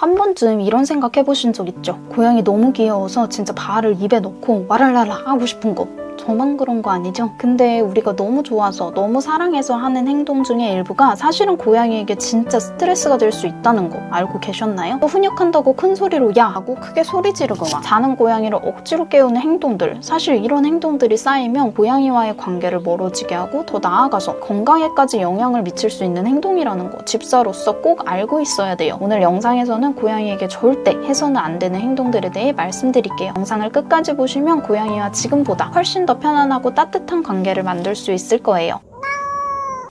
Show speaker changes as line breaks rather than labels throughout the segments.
한 번쯤 이런 생각 해보신 적 있죠? 고양이 너무 귀여워서 진짜 발을 입에 넣고 와랄랄라 하고 싶은 거. 저만 그런 거 아니죠? 근데 우리가 너무 좋아서 너무 사랑해서 하는 행동 중에 일부가 사실은 고양이에게 진짜 스트레스가 될 수 있다는 거 알고 계셨나요? 또 훈육한다고 큰 소리로 야 하고 크게 소리 지르거나 자는 고양이를 억지로 깨우는 행동들 사실 이런 행동들이 쌓이면 고양이와의 관계를 멀어지게 하고 더 나아가서 건강에까지 영향을 미칠 수 있는 행동이라는 거 집사로서 꼭 알고 있어야 돼요. 오늘 영상에서는 고양이에게 절대 해서는 안 되는 행동들에 대해 말씀드릴게요. 영상을 끝까지 보시면 고양이와 지금보다 훨씬 더 편안하고 따뜻한 관계를 만들 수 있을 거예요.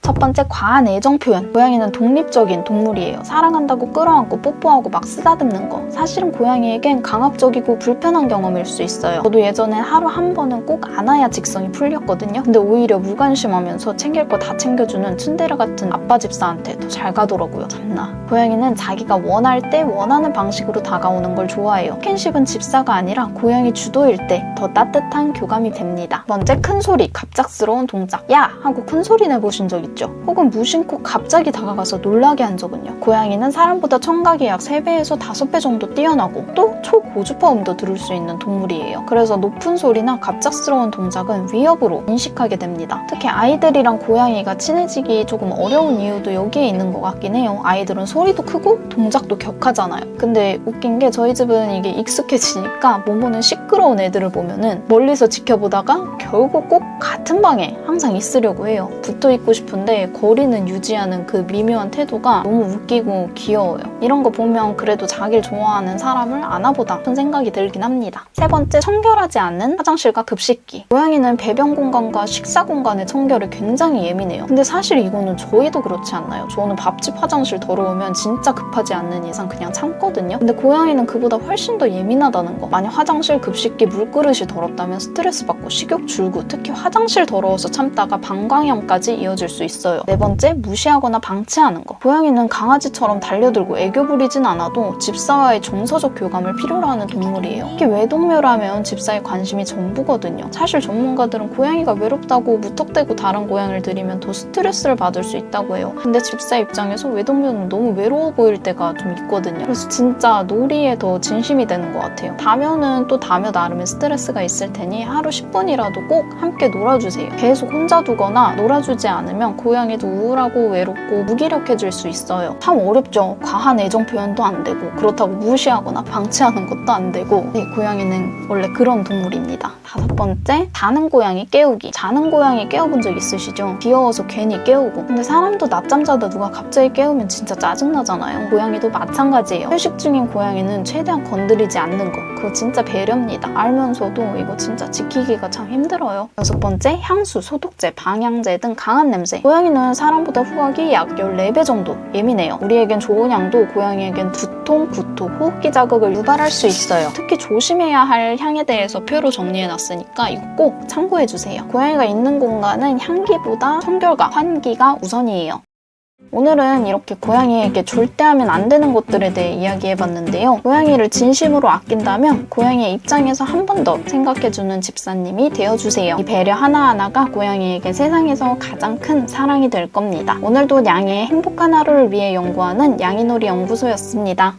첫 번째 과한 애정 표현. 고양이는 독립적인 동물이에요. 사랑한다고 끌어안고 뽀뽀하고 막 쓰다듬는 거. 사실은 고양이에겐 강압적이고 불편한 경험일 수 있어요. 저도 예전엔 하루 한 번은 꼭 안아야 직성이 풀렸거든요. 근데 오히려 무관심하면서 챙길 거 다 챙겨주는 츤데레 같은 아빠 집사한테 더 잘 가더라고요. 참나. 고양이는 자기가 원할 때 원하는 방식으로 다가오는 걸 좋아해요. 스킨십은 집사가 아니라 고양이 주도일 때 더 따뜻한 교감이 됩니다. 번째 큰 소리, 갑작스러운 동작. 야! 하고 큰 소리 내보신 적 있죠? 혹은 무심코 갑자기 다가가서 놀라게 한 적은요? 고양이는 사람보다 청각이 약 3배에서 5배 정도 뛰어나고 또 초고주파음도 들을 수 있는 동물이에요. 그래서 높은 소리나 갑작스러운 동작은 위협으로 인식하게 됩니다. 특히 아이들이랑 고양이가 친해지기 조금 어려운 이유도 여기에 있는 것 같긴 해요. 아이들은 소리도 크고 동작도 격하잖아요. 근데 웃긴 게 저희 집은 이게 익숙해지니까 모모는 시끄러운 애들을 보면은 멀리서 지켜보다가 결국 꼭 같 은 방에 항상 있으려고 해요. 붙어 있고 싶은데 거리는 유지하는 그 미묘한 태도가 너무 웃기고 귀여워요. 이런 거 보면 그래도 자기를 좋아하는 사람을 안아보다 싶은 생각이 들긴 합니다. 세 번째, 청결하지 않은 화장실과 급식기. 고양이는 배변 공간과 식사 공간의 청결에 굉장히 예민해요. 근데 사실 이거는 저희도 그렇지 않나요? 저는 밥집 화장실 더러우면 진짜 급하지 않는 이상 그냥 참거든요. 근데 고양이는 그보다 훨씬 더 예민하다는 거. 만약 화장실 급식기 물그릇이 더럽다면 스트레스 받고 식욕 줄고 특히 화장실 더러워서 참다가 방광염까지 이어질 수 있어요. 네 번째, 무시하거나 방치하는 거. 고양이는 강아지처럼 달려들고 애교 부리진 않아도 집사와의 정서적 교감을 필요로 하는 동물이에요. 특히 외동묘라면 집사의 관심이 전부거든요. 사실 전문가들은 고양이가 외롭다고 무턱대고 다른 고양이를 들이면 더 스트레스를 받을 수 있다고 해요. 근데 집사 입장에서 외동묘는 너무 외로워 보일 때가 좀 있거든요. 그래서 진짜 놀이에 더 진심이 되는 것 같아요. 다묘는 또 다묘 나름의 스트레스가 있을 테니 하루 10분이라도 꼭 함께 놀아주세요. 계속 혼자 두거나 놀아주지 않으면 고양이도 우울하고 외롭고 무기력해질 수 있어요. 참 어렵죠. 과한 애정 표현도 안 되고 그렇다고 무시하거나 방치하는 것도 안 되고 네, 고양이는 원래 그런 동물입니다. 다섯 번째, 자는 고양이 깨우기. 자는 고양이 깨워본 적 있으시죠? 귀여워서 괜히 깨우고. 근데 사람도 낮잠 자다 누가 갑자기 깨우면 진짜 짜증나잖아요. 고양이도 마찬가지예요. 휴식 중인 고양이는 최대한 건드리지 않는 거. 그거 진짜 배려입니다. 알면서도 이거 진짜 지키기가 참 힘들어요. 여섯 번째, 향수, 소독제, 방향제 등 강한 냄새. 고양이는 사람보다 후각이 약 14배 정도 예민해요. 우리에겐 좋은 향도 고양이에겐 두통, 구토, 호흡기 자극을 유발할 수 있어요. 특히 조심해야 할 향에 대해서 표로 정리해놨 으니까 이거 꼭 참고해주세요. 고양이가 있는 공간은 향기보다 청결과 환기가 우선이에요. 오늘은 이렇게 고양이에게 절대 하면 안 되는 것들에 대해 이야기해봤는데요. 고양이를 진심으로 아낀다면 고양이의 입장에서 한 번 더 생각해주는 집사님이 되어주세요. 이 배려 하나하나가 고양이에게 세상에서 가장 큰 사랑이 될 겁니다. 오늘도 양의 행복한 하루를 위해 연구하는 양이놀이 연구소였습니다.